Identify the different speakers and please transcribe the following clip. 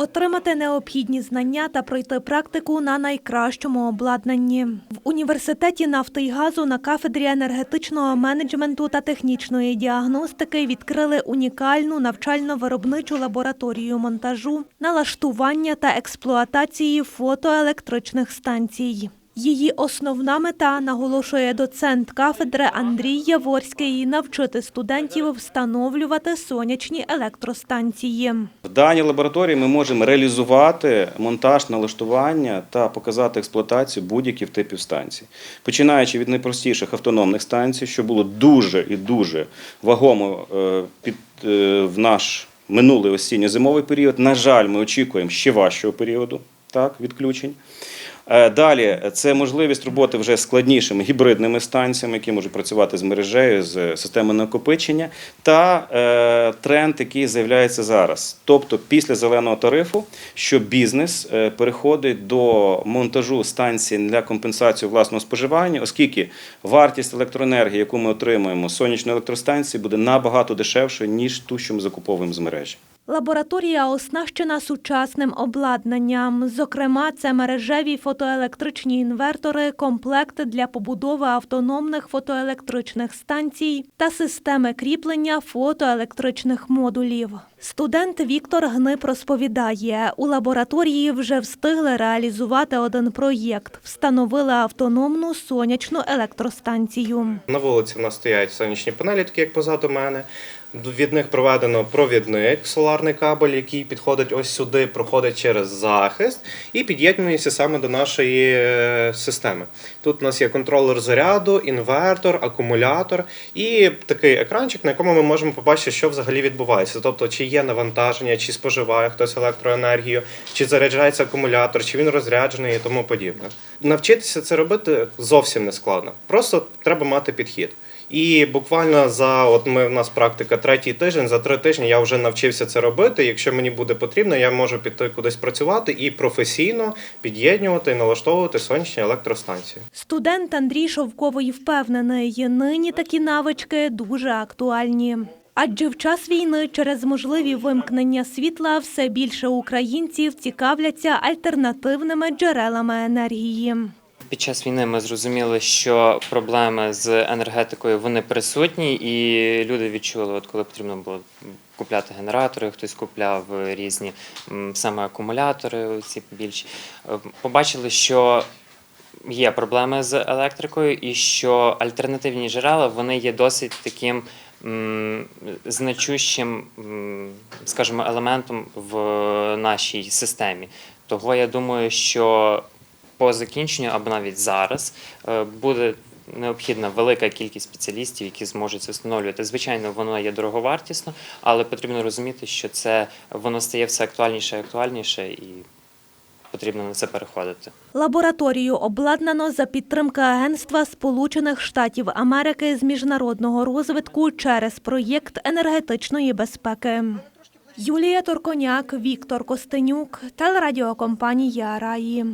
Speaker 1: Отримати необхідні знання та пройти практику на найкращому обладнанні. В університеті нафти й газу на кафедрі енергетичного менеджменту та технічної діагностики відкрили унікальну навчально-виробничу лабораторію монтажу, налаштування та експлуатації фотоелектричних станцій. Її основна мета, наголошує доцент кафедри Андрій Яворський, навчити студентів встановлювати сонячні електростанції.
Speaker 2: В даній лабораторії ми можемо реалізувати монтаж, налаштування та показати експлуатацію будь-яких типів станцій, починаючи від найпростіших автономних станцій, що було дуже і дуже вагомо е, під е, в наш минулий осінньо-зимовий період. На жаль, ми очікуємо ще важчого періоду так, відключень. Е, Далі це можливість роботи вже складнішими гібридними станціями, які можуть працювати з мережею, з системою накопичення, та е, тренд, який з'являється зараз. Тобто після зеленого тарифу, що бізнес е, переходить до монтажу станцій для компенсації власного споживання, оскільки вартість електроенергії, яку ми отримуємо з сонячної електростанції, буде набагато дешевшою, ніж ту, що ми закуповуємо з мережі.
Speaker 1: Лабораторія оснащена сучасним обладнанням. Зокрема, це мережеві фотоелектричні інвертори, комплект для побудови автономних фотоелектричних станцій та системи кріплення фотоелектричних модулів. Студент Віктор Гнип розповідає, у лабораторії вже встигли реалізувати один проєкт. Встановили автономну сонячну електростанцію.
Speaker 3: На вулиці в нас стоять сонячні панелі, такі як позаду мене. Від них проведено провідник, соларний кабель, який підходить ось сюди, проходить через захист і під'єднується саме до нашої е, системи. Тут у нас є контролер заряду, інвертор, акумулятор і такий екранчик, на якому ми можемо побачити, що взагалі відбувається. Тобто, чи є навантаження, чи споживає хтось електроенергію, чи заряджається акумулятор, чи він розряджений і тому подібне. Навчитися це робити зовсім не складно. Просто треба мати підхід. І буквально за от ми в нас практика третій тиждень. За три тижні я вже навчився це робити. Якщо мені буде потрібно, я можу піти кудись працювати і професійно під'єднувати і налаштовувати сонячні електростанції.
Speaker 1: Студент Андрій Шовковий впевнений, нині такі навички дуже актуальні. Адже в час війни через можливі вимкнення світла все більше українців цікавляться альтернативними джерелами енергії.
Speaker 4: Під час війни ми зрозуміли, що проблеми з енергетикою вони присутні, і люди відчули, от коли потрібно було купляти генератори, хтось купляв різні саме акумулятори, ці більші. Е, Побачили, що є проблеми з електрикою, і що альтернативні джерела вони є досить таким значущим, скажімо, елементом в нашій системі. Того я думаю, що по закінченню або навіть зараз е, буде необхідна велика кількість спеціалістів, які зможуть це встановлювати. Звичайно, воно є дороговартісно, але потрібно розуміти, що це воно стає все актуальніше і актуальніше, і потрібно на це переходити.
Speaker 1: Лабораторію обладнано за підтримки Агентства Сполучених Штатів Америки з міжнародного розвитку через проєкт енергетичної безпеки. Юлія Торконяк, Віктор Костенюк, телерадіокомпанія Раї.